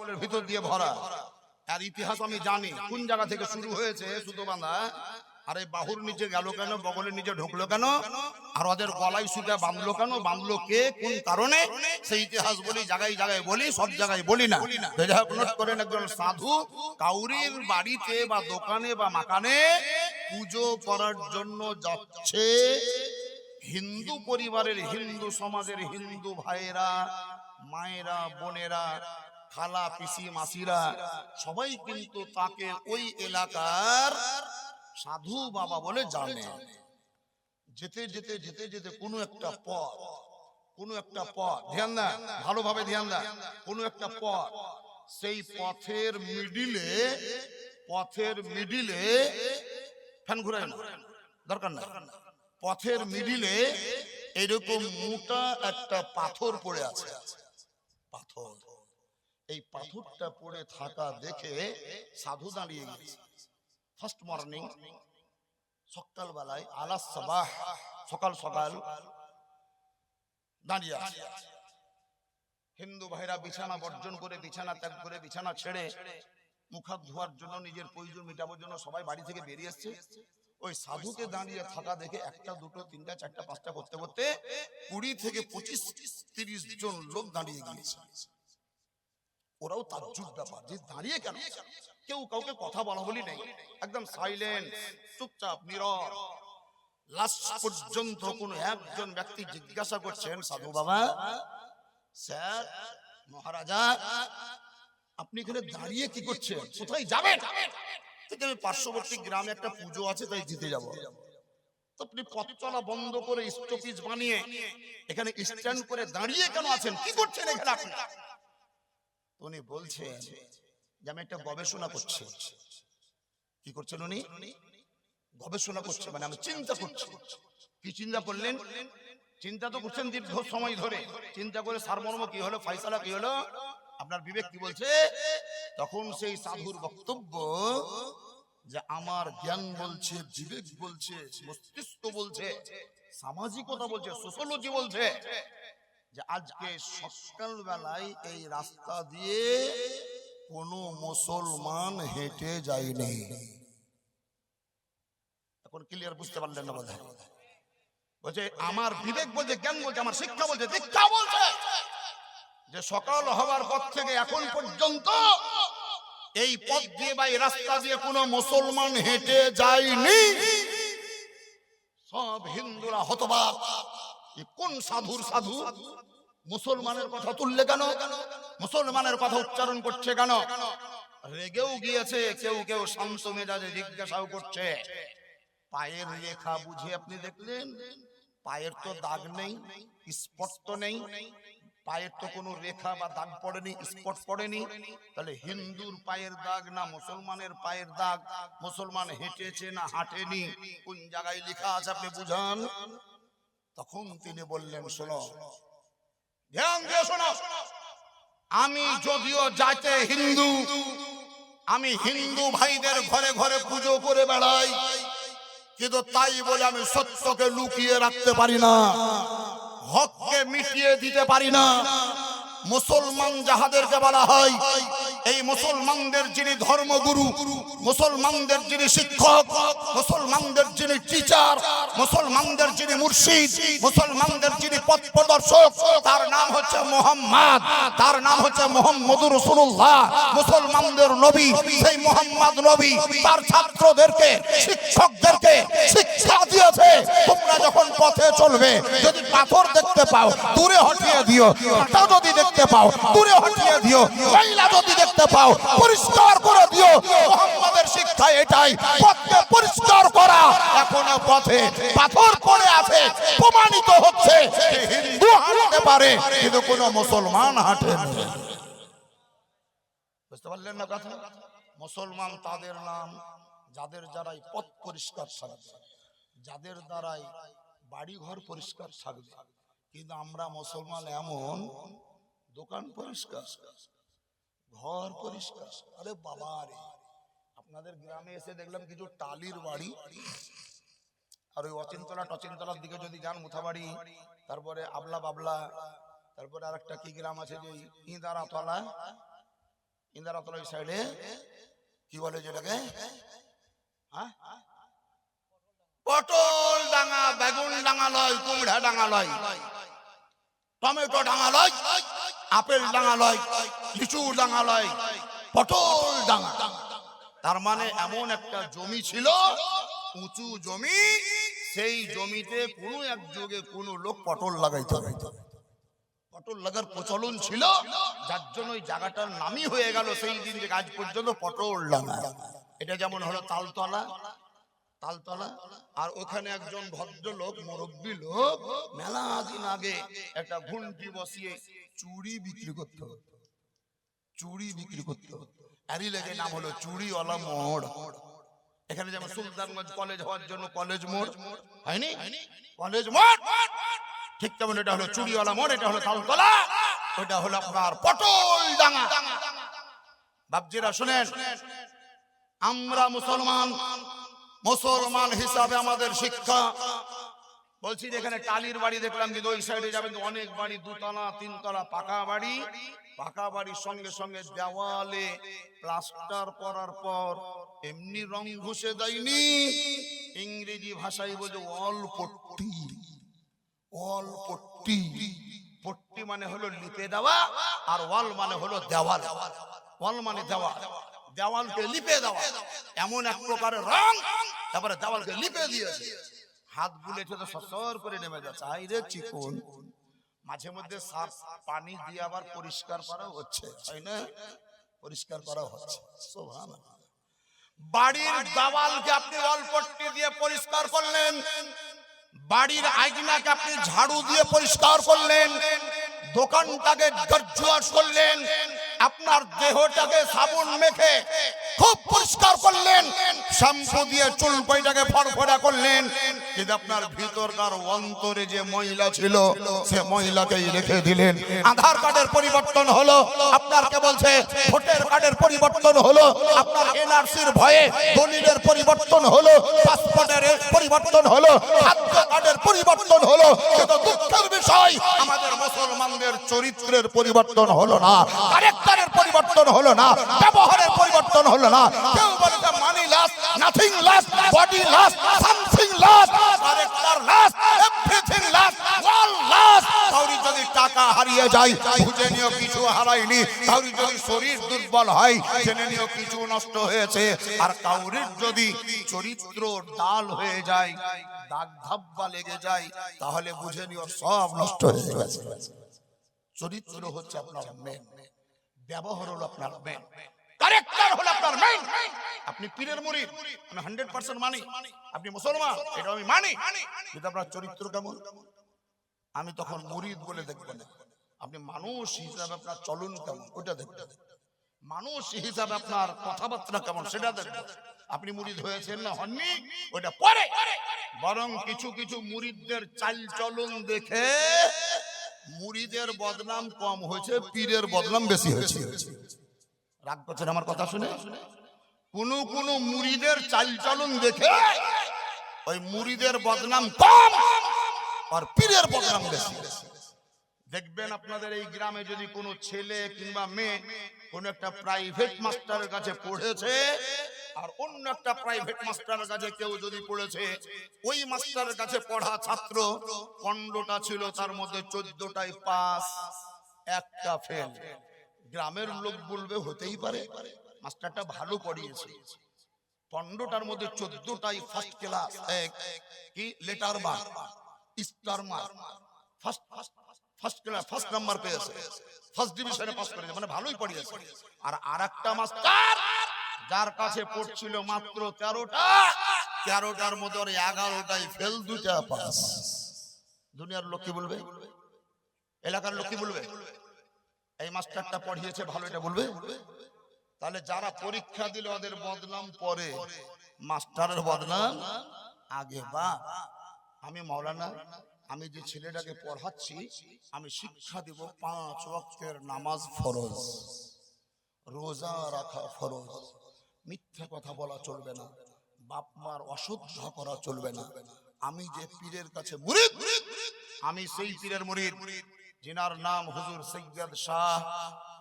বগলের ভিতর দিয়ে ভরা। আর ইতিহাস আমি জানি। কোন জায়গা থেকে শুরু হয়েছে সুতো বাঁধা? আর বাহুর নিচে গেল কেন? বগলের নিচে ঢুকলো কেন? আর ওদের গলায় সুতা বাঁধলো কেন? বাঁধলো কে? কোন কারণে? সেই ইতিহাস বলি, জায়গায় জায়গায় বলি, সব জায়গায় বলি না। নোট করেন একজন সাধু। কাউরির বাড়িতে বা দোকানে বা মাকানে পুজো করার জন্য যাচ্ছে হিন্দু পরিবারের, হিন্দু সমাজের হিন্দু ভাইয়েরা, মায়েরা, বোনেরা। খালা, পিসি, মাসিরা, সবাই কিন্তু তাকে ওই এলাকার সাধু বাবা বলে জানে। যেতে যেতে যেতে যেতে কোনো একটা পথ, কোনো একটা পথ, ধ্যান দেন ভালোভাবে ধ্যান দেন কোনো একটা পথ। সেই পথের মিডিলে পথের মিডিলে, ফ্যান ঘুরায় দরকার না পথের মিডিলে এরকম মোটা একটা পাথর পড়ে আছে, পাথর। এই পাথরটা পড়ে থাকা দেখে সাধু দাঁড়িয়ে গেছে। ফার্স্ট মর্নিং সকালবেলায়, আলাস সবাহ, সকাল সকাল দাঁড়িয়ে আছে। হিন্দু ভাইরা বিছানা বর্জন করে, বিছানা ত্যাগ করে, বিছানা ছেড়ে মুখাত ধোয়ার জন্য, নিজের প্রয়োজন মেটাবার জন্য সবাই বাড়ি থেকে বেরিয়ে এসছে। ওই সাধুকে দাঁড়িয়ে থাকা দেখে একটা, দুটো, তিনটা, চারটা, পাঁচটা করতে করতে কুড়ি থেকে পঁচিশ, তিরিশ জন লোক দাঁড়িয়ে গিয়েছে। ওরাও তাজ্জুব ব্যাপার যে দাঁড়িয়ে কেন? কেউ কাউকে কথা বলা বলি নেই। একদম সাইলেন্ট চুপচাপ নীরব। লাস্ট পর্যন্ত কোন একজন ব্যক্তি জিজ্ঞাসা করছেন সাধু বাবা স্যার মহারাজা আপনি এখানে দাঁড়িয়ে কি করছেন? কোথায় যাবেন? আমি পার্শ্ববর্তী গ্রামে একটা পুজো আছে তাই দিতে যাব। তো আপনি পথ চলা বন্ধ করে স্টপিজ বানিয়ে এখানে স্ট্যান্ড করে দাঁড়িয়ে কেন আছেন? কি করছেন এখানে আপনি? উনি বলছেন যে আমি একটা গবেষণা করছি। কি করছেন উনি? গবেষণা করছে মানে আমি চিন্তা করছি। কি চিন্তা করলেন? চিন্তা তো করছেন দীর্ঘ সময় ধরে। চিন্তা করে সারমর্ম কি হলো ফয়সালা কি হলো? আপনার বিবেক কি বলছে? তখন সেই সাধুর বক্তব্য যে আমার জ্ঞান বলছে বিবেক বলছে মস্তিষ্ক বলছে সামাজিকতা বলছে সোশ্যোলজি বলছে। যে আজকে সকাল বেলায় এই রাস্তা দিয়ে কোনো মুসলমান হেঁটে যায়নি। এখন ক্লিয়ার বুঝতে পারলেন না বোধ বলছে, আমার বিবেক বলছে, জ্ঞান বলছে, আমার শিক্ষা বলছে দীক্ষা বলছে। যে সকাল হবার পর থেকে এখন পর্যন্ত এই পথ দিয়ে বা এই রাস্তা দিয়ে কোনো মুসলমান হেঁটে যায়নি। সব হিন্দুরা হতবাক। কোন সাধুর সাধু? মুসলমানের কথা তুললে কেন? মুসলমানের কথা উচ্চারণ করছে কেন? রেগেও গিয়েছে, কেউ কেউ শান্ত মেজাজে জিজ্ঞাসাও করছে। পায়ের রেখা বুঝে আপনি দেখলেন? পায়ের তো দাগ নেই স্পট তো নেই। পায়ের তো কোনো রেখা বা দাগ পড়েনি, স্পট পড়েনি। তাহলে হিন্দুর পায়ের দাগ না মুসলমানের পায়ের দাগ? মুসলমান হেঁটেছে না হাঁটেনি? কোন জায়গায় লেখা আছে আপনি বুঝান? তখন তিনি বললেন শোনো ধ্যান দিয়ে শোনো। আমি যদিও যাইতে হিন্দু আমি হিন্দু ভাইদের ঘরে ঘরে পুজো করে বেড়াই। কিন্তু তাই বলে আমি সত্যকে লুকিয়ে রাখতে পারি না। হককে মিটিয়ে দিতে পারি না। মুসলমান যাহাদেরকে বলা হয় এই মুসলমানদের যিনি ধর্মগুরু, মুসলমানদের যিনি শিক্ষক, মুসলমানদের যিনি টিচার মুসলমানদের যিনি মুর্শিদ, মুসলমানদের যিনি পথ প্রদর্শক, তার নাম হচ্ছে মোহাম্মদ, তার নাম হচ্ছে মোহাম্মদুর রসুল্লাহ মুসলমানদের নবী, সেই মোহাম্মদ নবী, তার ছাত্রদেরকে, শিক্ষকদেরকে শিক্ষা দিয়েছে, তোমরা যখন পথে চলবে, যদি পাথর দেখতে পাও, দূরে হটিয়ে দিও কাঁটা যদি দেখতে পাও, দূরে হটিয়ে দিও মহিলা যদি দেখতে পাও, পরিষ্কার করে দিও। মোহাম্মদের শিক্ষা এটাই, পথকে পরিষ্কার করা এখনও পথে। পাথর পড়ে আছে, প্রমাণিত হচ্ছে হিন্দু হাঁটতে পারে, কিন্তু কোনো মুসলমান হাঁটে বুঝতে পারলেন না কথা? মুসলমান তাদের নাম, যাদের দ্বারাই পথ পরিষ্কার থাকবে, যাদের দ্বারাই বাড়ি ঘর পরিষ্কার থাকবে। কিন্তু আমরা মুসলমান এমন দোকান পরিষ্কার। ঘর পরিষ্কার। আরে বাবা রে আপনাদের গ্রামে এসে দেখলাম কিছু টালির বাড়ি। আর ওই অচিন্তলা টচিন্তলার দিকে যদি যান মুথাবাড়ি, তারপরে আবলা বাবলা, তারপরে আর একটা কি গ্রাম আছে যে ইঁদারা তলা ইন্দারাতলা ওই সাইডে কি বলে যেটাকে? হ্যাঁ? পটল ডাঙা, বেগুন ডাঙা লয়, কুমড়া ডাঙা লয়, টমেটো ডাঙা লয়। আপেল ডাঙা লয়, লিচু ডাঙা লয়, পটল ডাঙা। তার মানে এমন একটা জমি ছিল, উঁচু জমি, সেই জমিতে কোনো এক যুগে কোনো লোক পটল লাগাইতে। পটল লাগার প্রচলন ছিল, যার জন্য ওই জায়গাটার নামই হয়ে গেল সেই দিন থেকে আজ পর্যন্ত পটল ডাঙা। এটা যেমন হলো তালতলা তালতলা, আর ওখানে একজন ভদ্রলোক, মুরব্বী লোক, মেলা দিন আগে একটা ঘুন্টি বসিয়ে চুড়ি বিক্রি করতে হতো চুড়ি বিক্রি করতে হতো এরই লেগে নাম হলো চুড়িওয়ালা মোড়। এখানে যেমন সুলতানগঞ্জ কলেজ হওয়ার জন্য কলেজ মোড় হয়নি? কলেজ মোড়! ঠিক তেমন এটা হলো চুড়িওয়ালা মোড় এটা হলো তালতলা ওটা হলো আপনার পটল ডাঙা বাবজিরা শুনেন আমরা মুসলমান মুসলমান হিসাবে আমাদের শিক্ষা বলছি যে এখানে টালির বাড়ি দেখলাম কিন্তু ওই সাইডে যাবেন অনেক বাড়ি দুতলা তিনতলা পাকা বাড়ি। পাকা বাড়ির সঙ্গে সঙ্গে দেওয়ালে প্লাস্টার করার পর এমনি রং ঘুষে দেয়নি। ইংরেজি ভাষায় বলছে ওয়াল পট্টি। ওয়াল পট্টি। পট্টি। মানে হলো লিপে দেওয়া আর ওয়াল মানে হলো দেওয়াল। ওয়াল মানে দেওয়াল। দেওয়ালকে লিপে দেওয়া। এমন এক প্রকারের রং। তারপরে দেওয়ালকে লিপে দিয়েছে। হাত গুলেছে তো সসর করে নেমে যাচ্ছে। হাই রে চিকুন। মাঝে মধ্যে সার পানি দিয়ে আবার পরিষ্কার করা হচ্ছে। তাই না? পরিষ্কার করা হচ্ছে। বাড়ির দেওয়ালকে আপনি অল্পট্টি দিয়ে পরিষ্কার করলেন। বাড়ির আইনাকে আপনি ঝাড়ু দিয়ে পরিষ্কার করলেন। দোকানটাকে গজ্জুয়াস করলেন। আপনার দেহটাকে সাবুন মেখে খুব পরিষ্কার করলেন। শ্যাম্পু দিয়ে চুল পয়টাকে ফড়ফড়া করলেন। কিন্তু আপনার ভিতরকার অন্তরে যে মহিলা ছিল, সে মহিলাকেই রেখে দিলেন। আধার কার্ডের পরিবর্তন হলো, আপনার কে বলছে? ভোটার কার্ডের পরিবর্তন হলো, আপনার এনআরসির ভয়ে দলিলের পরিবর্তন হলো, পাসপোর্টের পরিবর্তন হলো, খাদ্য কার্ডের পরিবর্তন হলো। দুঃখের বিষয়, আমাদের মুসলমানদের চরিত্রের পরিবর্তন হলো না ক্যারেক্টারের পরিবর্তন হলো না, ব্যবহারের হলো না। কেউ বলে money loss nothing loss body loss something loss character loss everything loss all loss কাউরি যদি টাকা হারিয়ে যায়, বুঝে নিও কিছু হারায়নি। কাউরি যদি শরীর দুর্বল হয়, জেনে নিও কিছু নষ্ট হয়েছে। আর কাউরির যদি চরিত্র ডাল হয়ে যায়, দাগ ধাব্বা লেগে যায়, তাহলে বুঝে নিও সব নষ্ট হয়ে গেছে। চরিত্র হচ্ছে আপনার মেন ব্যবহার হলো আপনার মেন ক্যারেক্টার হলো আপনার মেন আপনি পীরের মুরিদ আমি হান্ড্রেড পার্সেন্ট মানি। আপনি মুসলমান এটা আমি মানি। কিন্তু আপনার চরিত্র কেমন? আমি তখন মুরিদ বলে দেখব না। আপনি মানুষ হিসাবে আপনার চলন কেমন? ওটা দেখবেন মানুষ হিসাবে আপনার কথাবার্তা কেমন? সেটা দেখবেন আপনি মুরিদ হয়েছেন না হননি? ওটা পরে। বরং কিছু কিছু মুরিদদের চাল চলন দেখে মুরিদের বদনাম কম হয়েছে, পীরের বদনাম বেশি হয়েছে। রাগ করছেন আমার কথা শুনে? কোন কোন মুরিদের চাল চলন দেখে ওই মুরিদের বদনাম কম আর পীরের বদনাম বেশি। দেখবেন আপনাদের এই গ্রামে যদি কোনো ছেলে কিংবা মেয়ে কোন একটা প্রাইভেট মাস্টারের কাছে পড়েছে আর অন্য একটা প্রাইভেট মাস্টারের কাছে কেউ যদি পড়েছে, ওই মাস্টারের কাছে পড়া ছাত্র পনেরোটা ছিল, তার মধ্যে চোদ্দটাই পাস একটা ফেল গ্রামের লোক বলবে হতেই পারে। মাস্টারটা ভালো পড়িয়েছে। পনেরোটার মধ্যে চোদ্দটাই ফার্স্ট ক্লাস এক, কি? Letter mark star mark first first class first number পেয়েছে। ফার্স্ট ডিভিশনে পাস করেছে মানে ভালোই পড়িয়েছে। আর আরেকটা মাস্টার যার কাছে পড়ছিল মাত্র তেরোটা, তেরোটার মধ্যে ওর এগারোটাই ফেল দুটা পাস দুনিয়ার লোক কি বলবে? এলাকার লোক কি বলবে? এই মাস্টারটা পড়িয়েছে, ভালো এটা বলবে? তাহলে যারা পরীক্ষা দিল ওদের বদনাম পরে। মাস্টারের বদনাম আগে বা। আমি মাওলানা, আমি যে ছেলেটাকে পড়াচ্ছি, আমি শিক্ষা দেব পাঁচ ওয়াক্তের নামাজ ফরজ। রোজা রাখা ফরজ। মিথ্যা কথা বলা চলবে না। বাপ মার অশ্রদ্ধা করা চলবে না। আমি যে পীরের কাছে মুরিদ, আমি সেই পীরের মুরিদ। যিনার নাম হুজুর সৈয়দ শাহ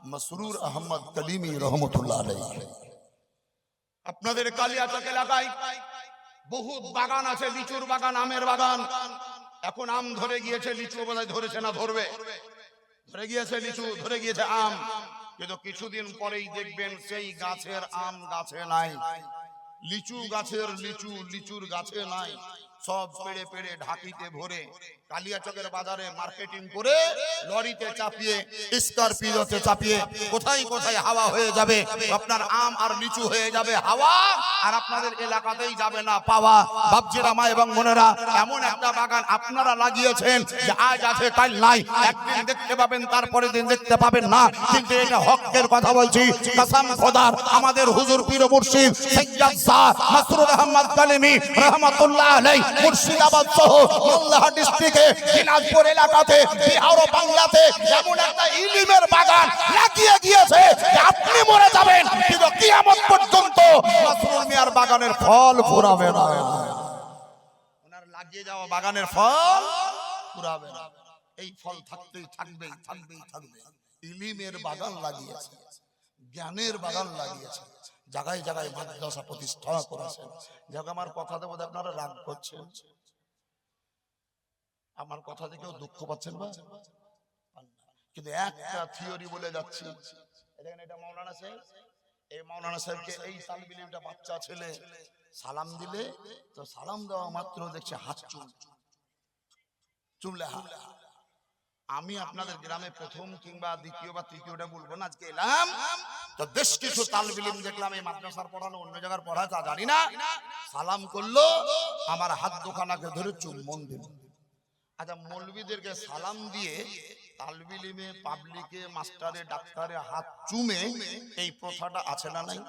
মসরুর আহমদ কলিমি রহমতুল্লাহ আপনাদের কালিয়াচক এলাকায় বহু বাগান আছে, লিচুর বাগান, আমের বাগান। এখন আম ধরে গিয়েছে, লিচু বোধহয় ধরেছে না ধরবে? ধরে গিয়েছে লিচু, ধরে গিয়েছে আম। কিন্তু কিছুদিন পরেই দেখবেন সেই গাছের আম গাছে নাই। লিচু গাছের লিচু, লিচুর গাছে নাই। সব পেড়ে পেড়ে ঢাকিতে ভরে। কালিয়াচকের বাজারে মার্কেটিং করে লরিতে চাপিয়ে স্করপিওতে চাপিয়ে কোথায় কোথায় হাওয়া হয়ে যাবে? আপনার আম আর হয়ে যাবে হাওয়া আর আপনাদের এলাকাতেই যাবে না পাওয়া। বাপজিরা মা এবং বোনেরা এমন একটা বাগান আপনারা লাগিয়েছেন যে আজ আছে কাল নাই। একদিন দেখতে পাবেন তারপরে দিন দেখতে পাবেন না। কিন্তু এটা হকের কথা বলছি। কসম খোদার আমাদের হুজুর পীর মুর্শিদ সৈয়দ শাহ মাসরুর আহমদ কালিমি রহমাতুল্লাহ মুর্শিদাবাদ সহ ডিস্ট্রিক্টে দিনাজপুর এলাকাতে বিহার ও বাংলাতে, এমন একটা ইলিমের বাগান লাগিয়ে গিয়েছে যে আপনি মরে যাবেন, কিন্তু কিয়ামত পর্যন্ত মাসরুর মিয়ার বাগানের ফল ফুরাবে না। ওনার লাগিয়ে যাওয়া বাগানের ফল ফুরাবে না। এই ফল থাকতেই থাকবে, থাকবেই থাকবে। ইলিমের বাগান লাগিয়েছে, জ্ঞানের বাগান লাগিয়েছে। জায়গায় জায়গায় মাদ্রাসা প্রতিষ্ঠা করেছেন যাক, আমার কথা বোধ আপনারা রাগ করছেন। আমার কথা কেউ দুঃখ পাচ্ছেন না কিন্তু একটা থিওরি বলে যাচ্ছি। দেখেন, এটা সাহেব। এই সাহেবকে এই সালবিলিটা বাচ্চা ছেলে সালাম দিলে, তো সালাম দেওয়া মাত্র দেখছে হাত চুমলে আমি আপনাদের গ্রামে প্রথম কিংবা দ্বিতীয় বা তৃতীয়টা বলব না, আজকে এলাম। তো বেশ কিছু তালবিলিম দেখলাম, এই মাদ্রাসার পড়ানো অন্য জায়গার পড়া, তা জানি না। সালাম করল, আমার হাত দোকানাকে ধরে চুম্বন দিল। আচ্ছা মৌলবীদেরকে সালাম দিয়ে তালবিলিমে, পাবলিকে, মাস্টারে, ডাক্তারে হাত চুমে এই প্রথাটা আছে না নাই?